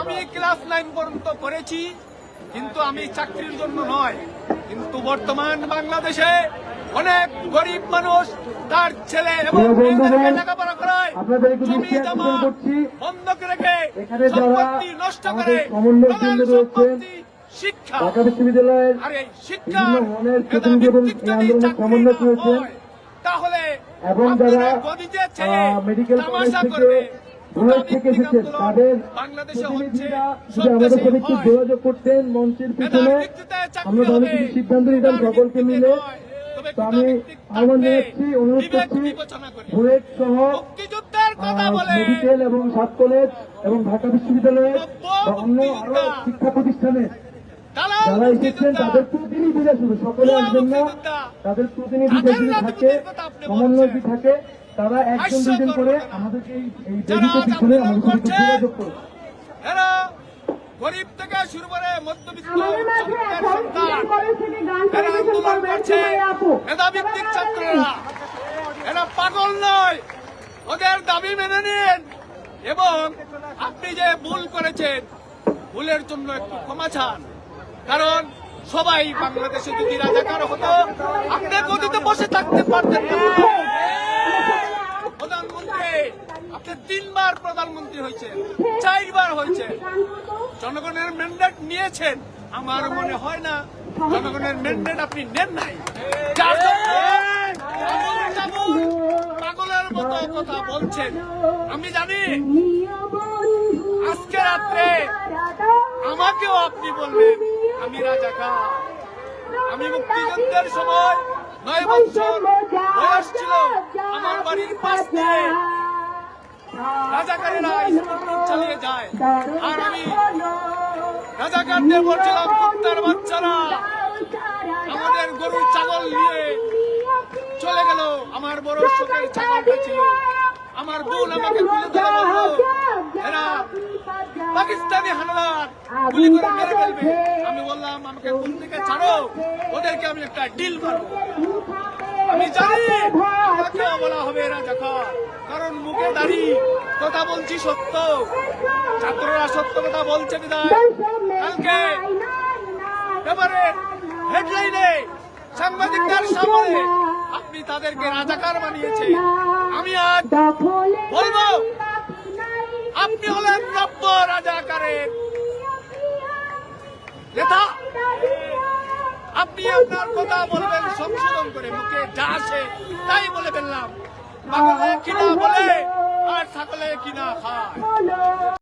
আমি class nine পর্যন্ত পড়েছি কিন্তু আমি চাকরির জন্য নয়। কিন্তু বর্তমান বাংলাদেশে অনেক গরিব মানুষ তার ছেলে এবং মেয়েদেরকে লেখাপড়া করায় জমি জমা বন্ধক রেখে সম্পত্তি নষ্ট করে আমাদের সমন্বয় প্রধান কেন্দ্রে রয়েছেন, সম্পত্তি শিক্ষা ঢাকা বিশ্ববিদ্যালয়ের আর এই শিক্ষা বিভিন্ন মনের প্রতিনিধি এবং এই আন্দোলনের সমন্বয়ক রয়েছেন। তাহলে এবং যারা মেডিকেল কলেজ থেকে করবে। থেকে এসেছেন তাদের প্রতিনিধিরা যদি আমাদের সাথে একটু যোগাযোগ করতেন মঞ্চের পিছনে আমরা হবে। কিছু সিদ্ধান্ত নিতাম সকলকে মিলে তো আমি আহ্বান। জানাচ্ছি অনুরোধ করছি। বুয়েট সহ মেডিকেল এবং সাত কলেজ এবং ঢাকা বিশ্ববিদ্যালয়ের অন্য আরও শিক্ষা প্রতিষ্ঠানে যারা এসেছেন তাদের প্রতিনিধিরা শুধু সকলে আসবেন না তাদের প্রতিনিধিরা যদি থাকে সমন্বয়টি থাকে তারা একজন দুজন করে আমাদেরকে এই এই বেদিতে পিছনে আমাদের যোগাযোগ করুন এরা গরিব থেকে শুরু করে মধ্যবিত্ত আমাদের মাঝে জনতার এখন সন্তান। ইন্ডিয়ান কলেজ থেকে গান এরা আন্দোলন করছে মেধাভিত্তিক ছাত্ররা। এরা পাগল নয়। ওদের দাবি মেনে নিন। এবং আপনি যে ভুল করেছেন ভুলের জন্য একটু ক্ষমা চান। কারণ সবাই বাংলাদেশে যদি রাজাকার হতো আপনি গদিতে বসে থাকতে পারতেন না। হয়েছেন চারবার হয়েছে। জনগণের ম্যান্ডেট নিয়েছেন। আমার মনে হয় না জনগণের ম্যান্ডেট আপনি নেন নাই। পাগলের মতো কথা বলছেন। আমি জানি, আজকে রাত্রে আমাকেও আপনি বলবেন আমি রাজাকার। আমি মুক্তিযুদ্ধের সময় নয় বছর বয়স ছিল, আমার বাড়ির পাশ রাজাকারেরা স্কুল চালিয়ে যায়। আর আমি রাজাকারদের বলছিলাম কুত্তার বাচ্চারা আমাদের গরু ছাগল নিয়ে চলে গেল। আমার বড় শোকের ছাগলটা ছিল। আমার বোন আমাকে ধরে বলল এরা পাকিস্তানি হানাদার গুলি করে মেরে ফেলবে। আমি বললাম আমাকে কোন থেকে ছাড়ো। ওদেরকে আমি একটা ডিল মারবো। আমি জানি আমাকেও বলা হবে রাজাকার কারণ মুখে দাড়ি, কথা বলছি সত্য। ছাত্ররা সত্য কথা বলছে কালকে এবারে হেডলাইনে সাংবাদিকদের সামনে আপনি তাদেরকে রাজাকার বানিয়েছে আমি আজ বলব, আপনি হলেন নব্য রাজাকারের নেতা। আপনি আপনার কথা বলবেন, সংশোধন করে মুখে যা আসে তাই বলে ফেললাম। বাংলায় কিনা বলে, আর থাকলে কিনা খায়